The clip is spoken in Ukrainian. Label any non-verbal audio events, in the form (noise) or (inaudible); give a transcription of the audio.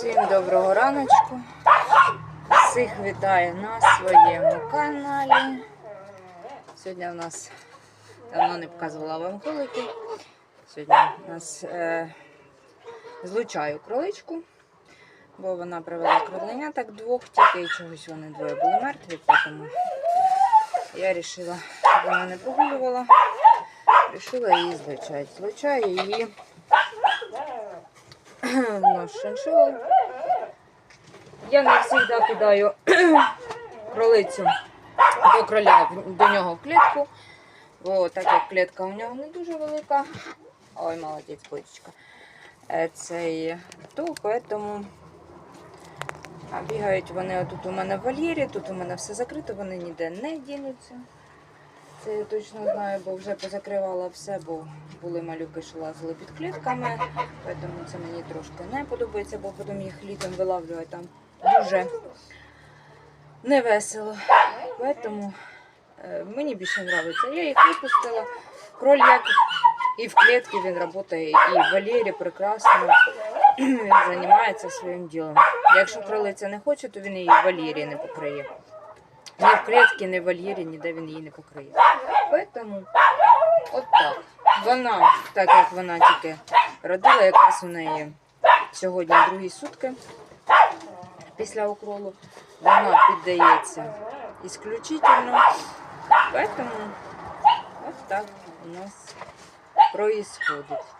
Всім доброго раночку. Всіх вітаю на своєму каналі. Сьогодні у нас давно не показувала вам кролики. Сьогодні у нас е, злучаю кроличку, бо вона привела кролиня так двох, тільки і чогось вони двоє були мертві, тому я вирішила, вона не прогулювала. Рішила її злучати. Злучаю її на шиншилу. Я не завжди кидаю (clears throat) кролицю до кроля до нього в клітку, бо так як клітка у нього не дуже велика. Ой, молодець, котичка. Е, Цей, то поэтому бігають вони отут у мене в вольєрі, тут у мене все закрито, вони ніде не дінуться. Це я точно знаю, бо вже позакривала все, бо були малюки, що лазили під клітками. Тому це мені трошки не подобається, бо потім їх літом вилавлювати там дуже невесело. Тому е, мені більше подобається. Я їх випустила. Кроль як і в клітці він працює, і в вольєрі прекрасно. (clears throat) Він займається своїм ділом. Якщо кролиця не хоче, то він її в вольєрі не покриє. Ні в клітці, ні в вольєрі, ніде він її не покриє. Тому от так. Вона, так як вона тільки родила, якраз у неї сьогодні другі сутки після укролу, вона піддається ісключительно. Тому от так у нас происходить.